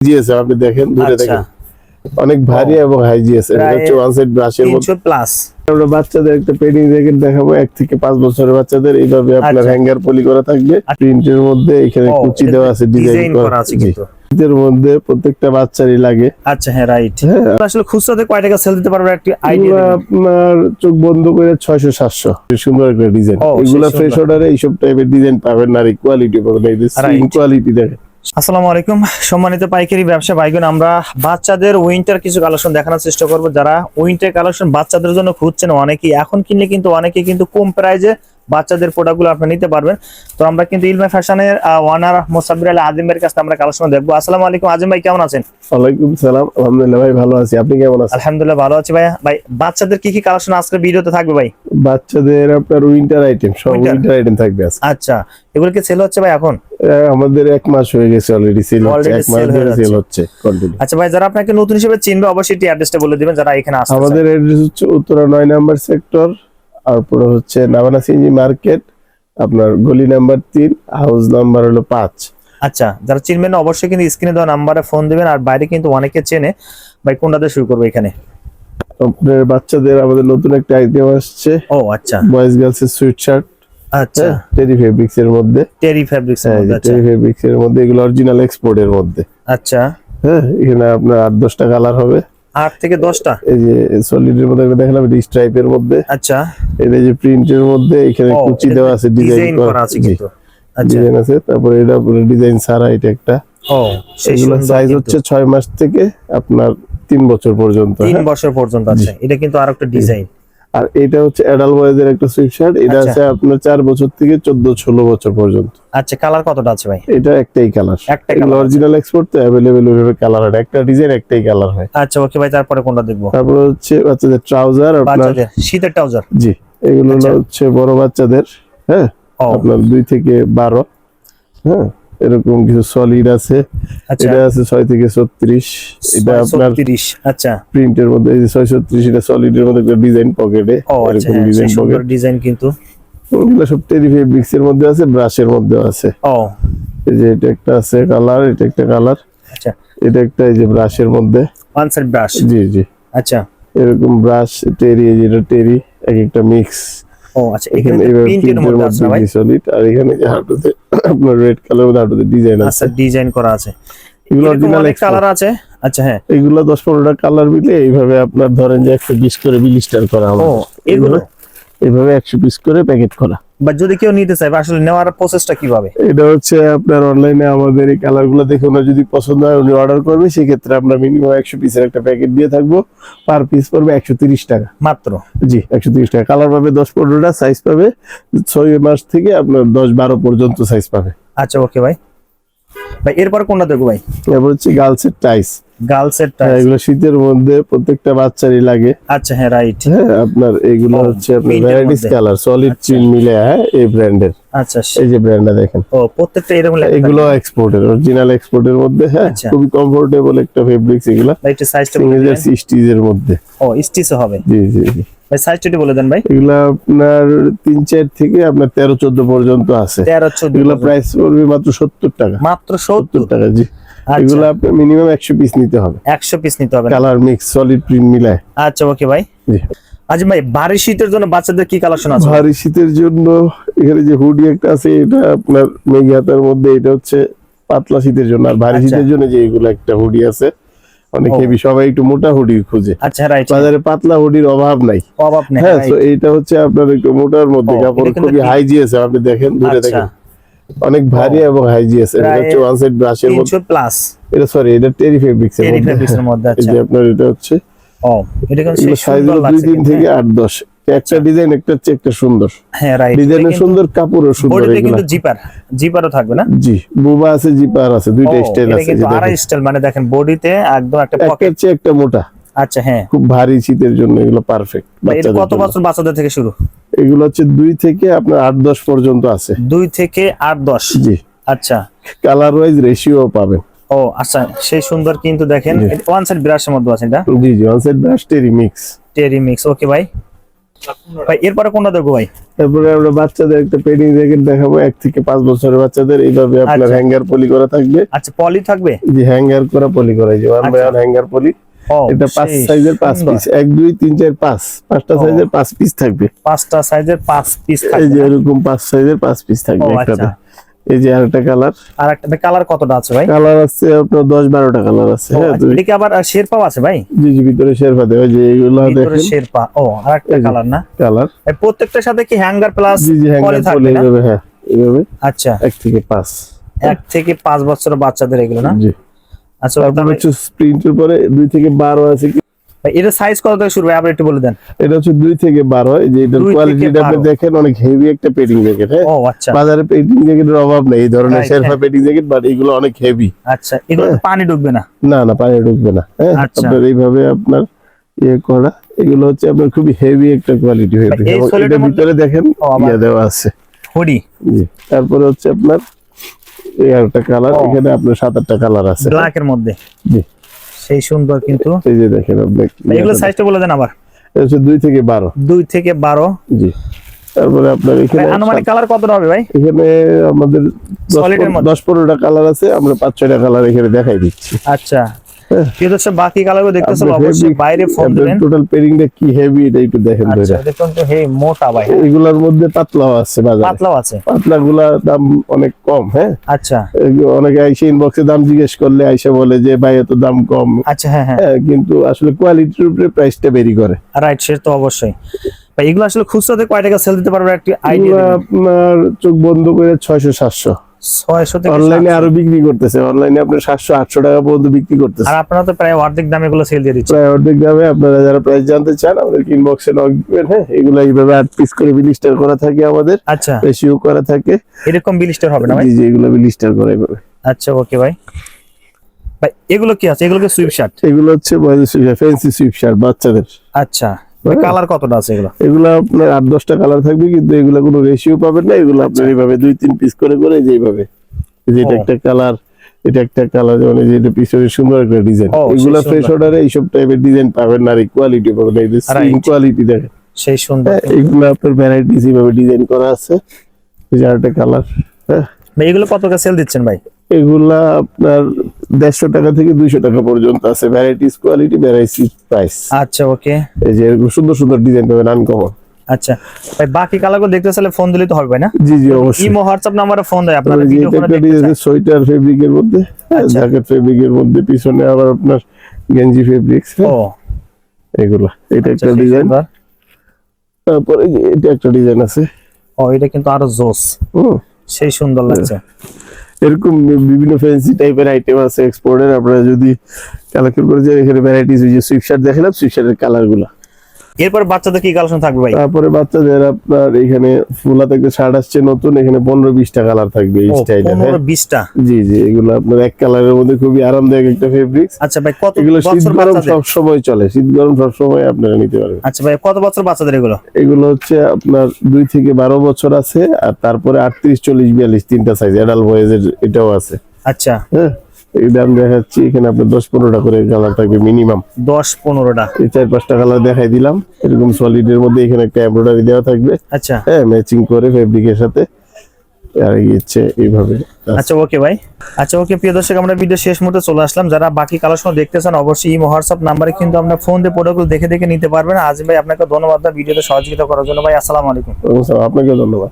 GS আপনি দেখেন দূরে আচ্ছা। দেখেন। অনেক ভারী এবং হাই জিএস এটা হচ্ছে ওয়ান সাইড ব্রাশের তিনশো প্লাস আমরা বাচ্চাদের একটা পেডিং জ্যাকেট দেখাবো এক থেকে পাঁচ বছরের বাচ্চাদের। এইভাবে আপনার আচ্ছা। হ্যাঙ্গার পলি করা থাকবে। প্রিন্টের মধ্যে এখানে কুচি দেওয়া আছে ডিজাইন করা আছে কিন্তু। এর মধ্যে প্রত্যেকটা বাচ্চারই লাগে। আচ্ছা হ্যাঁ রাইট হ্যাঁ। আসলে খুচরাতে কয় টাকা সেল দিতে পারবে একটি আইডিয়া আপনার চোখ বন্ধ করে ছয়শো সাতশো। সুন্দর একটা ডিজাইন এগুলো ফ্রেশ অর্ডারে এইসব টাইপের ডিজাইন পাবেন না। আর কোয়ালিটি পাবেন এই Right. কোয়ালিটি দেখেন। আসসালামু আলাইকুম। সম্মানিত পাইকারি ব্যবসা ভাইগুন আমরা বাচ্চাদের উইন্টার কিছু কালেকশন দেখানোর চেষ্টা করব। যারা উইন্টার কালেকশন বাচ্চাদের জন্য খুঁজছেন, অনেকেই এখন কিনলে কিন্তু অনেকে কিন্তু কম প্রাইজে বাচ্চাদের প্রোডাক্টগুলো আপনি নিতে পারবেন। তো আমরা কিন্তু ইলমা ফ্যাশনের ওয়ানার মোসাব্বির আলী আজিমের কাছে আমরা কালেকশন দেখব। আসসালামু আলাইকুম আজিম ভাই কেমন আছেন? ওয়ালাইকুম সালাম আলহামদুলিল্লাহ ভাই ভালো আছি। আপনি কেমন আছেন? আলহামদুলিল্লাহ ভালো আছি ভাই ভাই বাচ্চাদের কি কি কালেকশন আজকে ভিডিওতে থাকবে ভাই? বাচ্চাদের আপনার উইন্টার আইটেম সব উইন্টার আইটেম থাকবে আচ্ছা এগুলো কি সেল হচ্ছে ভাই এখন? আমাদের এক মাস হয়ে গেছে অলরেডি সেল হচ্ছে। এক মাস ধরে সেল হচ্ছে কন্টিনিউ আচ্ছা ভাই যারা আপনাকে নতুন হিসেবে চিনবে অবশ্যই অ্যাড্রেসটা বলে দিবেন যারা এখানে চায়। আমাদের অ্যাড্রেস হচ্ছে উত্তরা নয় নাম্বার সেক্টর তারপরে হচ্ছে নাবানা সিঞ্জি মার্কেট আপনার গলি নাম্বার তিন হাউস নাম্বার হলো পাঁচ। আচ্ছা যারা চিনবেন অবশ্যই কিন্তু স্ক্রিনে দেওয়া নাম্বারে ফোন দিবেন আর বাইরে কিন্তু অনেকে চেনে। ভাই কোনটাতে শুরু করব এখানে? আপনার বাচ্চাদের আমাদের নতুন একটা আইটেম আসছে। ও আচ্ছা। বয়েজ গার্লস এর সুইট শার্ট আচ্ছা। টেরি ফেব্রিক্স এর মধ্যে। টেরি ফ্যাব্রিক্স হ্যাঁ আচ্ছা। টেরি ফেব্রিক্স এর মধ্যে এগুলো অরিজিনাল এক্সপোর্ট এর মধ্যে। আচ্ছা। হ্যাঁ এখানে আপনার আট দশটা কালার হবে। আট থেকে দশটা? এই যে সলিডের মধ্যে দেখলাম দেখালাম স্ট্রাইপ এর মধ্যে। আচ্ছা। এটা যে প্রিন্টের মধ্যে এখানে কুচি দেওয়া আছে ডিজাইন করা আছে কিন্তু। আচ্ছা। ডিজাইন আছে তারপরে এটা পুরো ডিজাইন সারা এটা একটা। ও সেই সাইজ হচ্ছে ছয় মাস থেকে আপনার তিন বছর পর্যন্ত তিন হ্যাঁ? বছর পর্যন্ত আছে। এটা কিন্তু আর একটা ডিজাইন আর এটা হচ্ছে অ্যাডাল বয়েজের একটা সুইট শার্ট এটা আচ্ছা। আছে আপনার চার বছর থেকে চোদ্দ ষোলো বছর পর্যন্ত। আচ্ছা কালার কতটা আছে ভাই? এটা একটাই কালার অরিজিনাল এক্সপোর্ট তো অ্যাভেলেবেল ওইভাবে কালার হয় একটা ডিজাইন একটাই কালার হয়। আচ্ছা ওকে ভাই তারপরে কোনটা দেখব? তারপর হচ্ছে বাচ্চাদের ট্রাউজার আপনার শীতের ট্রাউজার জি এগুলো আচ্ছা। হচ্ছে বড় বাচ্চাদের হ্যাঁ? আপনার দুই থেকে বারো হ্যাঁ? এরকম কিছু সলিড আছে। আচ্ছা। এটা আছে ছয় থেকে ছত্রিশ। এটা আপনার 36 আচ্ছা। প্রিন্টের মধ্যে এই ছয় ছত্রিশ এটা সলিড এর মধ্যে ডিজাইন পকেটে আচ্ছা এরকম ডিজাইন পকেট ডিজাইন কিন্তু। এগুলো সব টেরি ফেব্রিক্স এর মধ্যে আছে ব্রাশের মধ্যে আছে। ও। এই যে এটা একটা আছে কালার এটা একটা কালার আচ্ছা। এটা একটা এই যে ব্রাশের মধ্যে। ওয়ান সাইড ব্রাশ জি জি। আচ্ছা। এরকম ব্রাশ টেরি এই যে টেরি এক একটা মিক্স ও আচ্ছা এখানে এখানে এইভাবে প্রিন্টের প্রিন্টের মধ্যে আছে ভাই? সলিড আর এখানে যে হাঁটুতে আপনার রেড কালার মধ্যে হাঁটুতে ডিজাইন আচ্ছা আছে ডিজাইন করা আছে। এগুলো অরিজিনাল কালার আছে? আচ্ছা হ্যাঁ। এগুলো দশ পনেরোটা কালার মিলে এইভাবে আপনার ধরেন যে একশো পিস করে বিলিস্টার করা ও হবে। এগুলো এইভাবে একশো পিস করে প্যাকেট করা বা যদি কেউ নিতে চায় আসলে নেওয়ার প্রসেসটা কীভাবে? এটা হচ্ছে আপনার অনলাইনে আমাদের এই কালারগুলো দেখে ওনার যদি পছন্দ হয় উনি অর্ডার করবে সেক্ষেত্রে আমরা মিনিমাম একশো পিসের একটা প্যাকেট দিয়ে থাকব। পার পিস পড়বে একশো তিরিশ টাকা। মাত্র? জি একশো তিরিশ টাকা। কালার পাবে দশ পনেরোটা সাইজ পাবে ছয় মাস থেকে আপনার দশ বারো পর্যন্ত সাইজ পাবে। আচ্ছা ওকে ভাই ভাই এরপর কোনটা দেখব ভাই? এরপর হচ্ছে গার্লসের টাইস গার্লসের হ্যাঁ এগুলো শীতের মধ্যে প্রত্যেকটা বাচ্চারই লাগে। আচ্ছা হ্যাঁ রাইট হ্যাঁ আপনার এইগুলো ও, হচ্ছে আপনার ভ্যারাইটিস কালার সলিড প্রিন্ট মিলে হ্যাঁ এই ব্র্যান্ডের আচ্ছা এই যে ব্র্যান্ডটা দেখেন। ও প্রত্যেকটা এরকম লেখা এগুলো এক্সপোর্টের অরিজিনাল এক্সপোর্টের মধ্যে হ্যাঁ আচ্ছা। খুবই কমফোর্টেবল একটা ফেব্রিক্স এগুলো। ভাই সাইজটা বলে এর মধ্যে। ও স্টিচও হবে। জি জি জি। ভাই সাইজটা বলে দেন ভাই। এগুলো আপনার তিন চার থেকে আপনার তেরো চোদ্দ পর্যন্ত আছে। তেরো চোদ্দ এগুলো প্রাইস পড়বে মাত্র সত্তর টাকা। মাত্র সত্তর? সত্তর টাকা জি। এগুলো মিনিমাম একশো পিস নিতে হবে। একশো পিস নিতে হবে কালার মিক্স সলিড প্রিন্ট মিলায়। আচ্ছা ওকে ভাই জি। আজ ভাই বাড়ি শীতের জন্য বাচ্চাদের কি কালেকশন আছে? ভারী শীতের জন্য এখানে যে হুডি একটা আছে এটা আপনার মেঘি হাতার মধ্যে এটা হচ্ছে পাতলা শীতের জন্য। আর ভারী আচ্ছা। শীতের জন্য যে এগুলো একটা হুডি আছে অনেক। সবাই একটু মোটা হুডি খুঁজে। আচ্ছা রাইট বাজারে পাতলা হুডির অভাব নাই। অভাব নেই হ্যাঁ তো এইটা হচ্ছে আপনার একটু মোটার মধ্যে কাপড় খুবই কি- হাই আপনি দেখেন দূরে আচ্ছা। দেখেন। অনেক ভারী এবং হাই জিএস এটা হচ্ছে ওয়ান সাইড ব্রাশের মধ্যে প্লাস এটা সরি এটা টেরি ফেব্রিক্স এর মধ্যে। মধ্যে এই আচ্ছা। যে আপনার এটা হচ্ছে ও এটা সেই সাইজ দুই কিন্তু, থেকে হ্যাঁ। আট দশ। একটা ডিজাইন একটা হচ্ছে একটা সুন্দর। হ্যাঁ রাইট ডিজাইনের সুন্দর কাপড়ও সুন্দর বডিতে এগুলো। কিন্তু জিপার জিপারও থাকবে না? জি বুবা আছে জিপার আছে দুইটা স্টাইল এটা আছে কিন্তু যে আড়াই স্টাইল মানে দেখেন বডিতে একদম একটা পকেট চেয়ে একটা মোটা। আচ্ছা হ্যাঁ। খুব ভারী শীতের জন্য এগুলো পারফেক্ট এটা কত বছর বাচ্চাদের থেকে শুরু? এগুলো হচ্ছে দুই থেকে আপনার আট দশ পর্যন্ত আছে। দুই থেকে আট দশ? জি। আচ্ছা। কালার ওয়াইজ রেশিও পাবেন। ও আচ্ছা সেই সুন্দর কিন্তু দেখেন। জি। ওয়ান সাইড ব্রাশের মধ্যে আছে এটা? জি জি one side brush terry mix terry mix okay ভাই। ভাই এরপরে কোনটা দেখব ভাই? এরপরে আমরা বাচ্চাদের একটা পেডিং জ্যাকেট দেখাবো। এক থেকে পাঁচ বছরের বাচ্চাদের এইভাবে আপনার আচ্ছা। হ্যাঙ্গার পলি করা থাকবে। আচ্ছা পলি থাকবে? যে হ্যাঙ্গার করা পলি করা। এই যে ওয়ান বাই আচ্ছা। ওয়ান হ্যাঙ্গার পলি এটা পাঁচ সাইজের পাঁচ পিস এক দুই তিন চার পাঁচ। পাঁচটা সাইজের পাঁচ পিস থাকবে। পাঁচটা সাইজের পাঁচ পিস এই যে এরকম পাঁচ সাইজের পাঁচ পিস থাকবে একটাতে। আচ্ছা। এই যে আরেকটা কালার আর একটা কালার কতটা আছে ভাই? কালার আছে আপনার দশ বারোটা কালার আছে। হ্যাঁ আচ্ছা, এটা কি আবার শেরপাও আছে ভাই? জি জি ভিতরে শেরফা দেওয়া। যে ভিতরে শেরপা। ও আর একটা এই যে। কালার না? কালার প্রত্যেকটার সাথে কি হ্যাঙ্গার প্লাস জি জি হ্যাঙ্গার পলি এইভাবে হ্যাঁ এইভাবে। আচ্ছা। এক থেকে পাঁচ। এক থেকে পাঁচ বছরের বাচ্চাদের এগুলো না? জি। আচ্ছা তারপর তাহলে- হচ্ছে প্রিন্টের পরে দুই থেকে বারো আছে এটার সাইজ কত থেকে শুরু হয়? আপনি একটু বলে দেন। এটা হচ্ছে দুই থেকে বারো যে এটার কোয়ালিটিটা আপনি দেখেন অনেক হেভি একটা পেডিং জ্যাকেট হ্যাঁ? ও আচ্ছা। বাজারে পেডিং জ্যাকেটের অভাব নেই এই ধরনের শেরফা হ্যাঁ। পেডিং জ্যাকেট বাট এগুলো অনেক হেভি আচ্ছা এগুলো পানি ঢুকবে না? না না পানি ঢুকবে না হ্যাঁ? আচ্ছা। আপনার এইভাবে আপনার ইয়ে করা এগুলো হচ্ছে আপনার খুবই হেভি একটা কোয়ালিটি হয়ে থাকে মধ্যে- ভিতরে দেখেন ইয়ে দেওয়া আছে। হুডি জি তারপরে হচ্ছে আপনার একটা কালার এখানে আপনার সাত আটটা কালার আছে। ব্ল্যাক এর মধ্যে। জি। সেই সুন্দর কিন্তু। এই যে দেখেন আপনি এগুলো সাইজটা বলে দেন আবার। এটা হচ্ছে দুই থেকে বারো। দুই থেকে বারো। জি। তারপরে আপনার এখানে আনুমানিক কালার কতটা হবে ভাই? এখানে আমাদের? দশ পনেরোটা কালার আছে আমরা পাঁচ ছয়টা কালার এখানে দেখাই দিচ্ছি। আচ্ছা। কিন্তু হচ্ছে বাকি কালারগুলো দেখতেছেন অবশ্যই বাইরে ফোন দিবেন। টোটাল পেরিংটা কি হেভি এটা একটু দেখেন আচ্ছা দেখুন তো হে মোটা ভাই? এগুলোর মধ্যে পাতলাও আছে বাজারে। পাতলাও আছে। পাতলাগুলা দাম অনেক কম হ্যাঁ? আচ্ছা। অনেকে আইসে ইনবক্সে দাম জিজ্ঞেস করলে আইসা বলে যে ভাই এত দাম কম। আচ্ছা হ্যাঁ হ্যাঁ। হ্যাঁ কিন্তু আসলে কোয়ালিটির উপরে প্রাইসটা বেরি করে। রাইট সে তো অবশ্যই। ভাই এগুলো আসলে খুচরাতে কয় টাকা সেল দিতে পারবে একটি আইডিয়া আপনার চোখ বন্ধ করে ছয়শো সাতশো। ছয়শো থেকে অনলাইনে আরও বিক্রি করতেছে। অনলাইনে টাকা পর্যন্ত বিক্রি করতেছে। আর আপনারা তো প্রায় অর্ধেক দামে এগুলো সেল দিয়ে দিচ্ছেন। প্রায় অর্ধেক দামে আপনারা যারা প্রাইস জানতে চান আমাদের ইনবক্সে নক দিবেন হ্যাঁ? এগুলো এইভাবে আট পিস করে বিলিস্টার করা থাকে আমাদের। আচ্ছা। রেশিও করা থাকে। এরকম বিলিস্টার হবে না ভাই? জি এগুলো বিলিস্টার করে এইভাবে। আচ্ছা ওকে ভাই। ভাই এগুলো কি আছে? এগুলো কি সুইপ শার্ট এগুলো হচ্ছে ফ্যান্সি সুইপ শার্ট বাচ্চাদের। আচ্ছা। কালার কতটা আছে এগুলো? এগুলো আপনার আট দশটা কালার থাকবে কিন্তু এগুলো কোনো রেশিও পাবেন না। এগুলো আপনার এইভাবে দুই তিন পিস করে করে যেভাবে এই যে এটা ও। একটা কালার এটা একটা কালার যেমন এই যে পিছনে সুন্দর একটা ডিজাইন এগুলো ফ্রেশ অর্ডারে এইসব টাইপের ডিজাইন পাবেন না আর কোয়ালিটি পাবেন না। এই যে কোয়ালিটি দেখেন। সেই সুন্দর। হ্যাঁ, এগুলো আপনার ভ্যারাইটিস এইভাবে ডিজাইন করা আছে। এই যে আরেকটা কালার হ্যাঁ। এগুলো কত টাকা সেল দিচ্ছেন ভাই? এগুলা আপনার দেড়শো টাকা থেকে দুইশো টাকা পর্যন্ত আছে। ভ্যারাইটিস কোয়ালিটি ভ্যারাইটিস প্রাইস আচ্ছা ওকে এই যে এরকম সুন্দর সুন্দর ডিজাইন পাবেন আনকমন আচ্ছা। ভাই বাকি কালারগুলো দেখতে চাইলে ফোন দিলে তো হবে না? জি জি অবশ্যই। ইমো হোয়াটসঅ্যাপ নাম্বারে ফোন দেয় আপনারা তারপরে ভিডিও এটা দেখতে সোয়েটার ফেব্রিকের মধ্যে আচ্ছা। জ্যাকেট ফেব্রিকের মধ্যে পিছনে আবার আপনার গেঞ্জি ফেব্রিক্স ও। এগুলা এটা আচ্ছা, একটা ডিজাইন। তারপরে এটা একটা ডিজাইন আছে। ও এটা কিন্তু আরও জোস। হুম। সেই সুন্দর লাগছে। এরকম বিভিন্ন ফ্যান্সি টাইপের আইটেম আছে এক্সপোর্টের আপনারা যদি কালেক্ট করে যে এখানে ভ্যারাইটিস ওই যে সুইপশার্ট দেখালাম সুইপশার্টের কালারগুলা। এরপর বাচ্চাদের কি কালেকশন থাকবে ভাই? তারপরে বাচ্চাদের আপনার এখানে ফুলা থেকে শার্ট আসছে নতুন এখানে পনেরো বিশটা কালার থাকবে এই স্টাইলের পনেরো বিশটা? জি জি এগুলো আপনার এক কালারের মধ্যে খুবই আরামদায়ক একটা ফেব্রিক্স আচ্ছা ভাই কত এগুলো শীত গরম সব সময় চলে শীত গরম সব সময় আপনারা নিতে পারবেন। আচ্ছা ভাই কত বছর বাচ্চাদের এগুলো? এগুলো হচ্ছে আপনার দুই থেকে বারো বছর আছে আর তারপরে আটত্রিশ চল্লিশ বিয়াল্লিশ তিনটা সাইজ অ্যাডাল বয়েজের এটাও আছে। আচ্ছা। হ্যাঁ? এই দাম দেখাচ্ছি এখানে আপনার দশ পনেরোটা করে কালার থাকবে মিনিমাম দশ পনেরোটা। এই চার পাঁচটা কালার দেখাই দিলাম এরকম মধ্যে এখানে একটা এমব্রয়ডারি দেওয়া থাকবে। আচ্ছা। হ্যাঁ ম্যাচিং করে ফেব্রিকের সাথে। আর এইভাবে। আচ্ছা ওকে ভাই আচ্ছা ওকে প্রিয় দর্শক আমরা ভিডিও শেষ মুহূর্তে চলে আসলাম। যারা বাকি কালেকশন দেখতে চান অবশ্যই ইমো হোয়াটসঅ্যাপ নাম্বারে কিন্তু আপনার ফোন দিয়ে প্রোডাক্টগুলো দেখে দেখে নিতে পারবেন। আজ ভাই আপনাকে ধন্যবাদ। ভিডিওতে সহযোগিতা করার জন্য। ভাই আসসালামু আলাইকুম। আপনাকে ধন্যবাদ।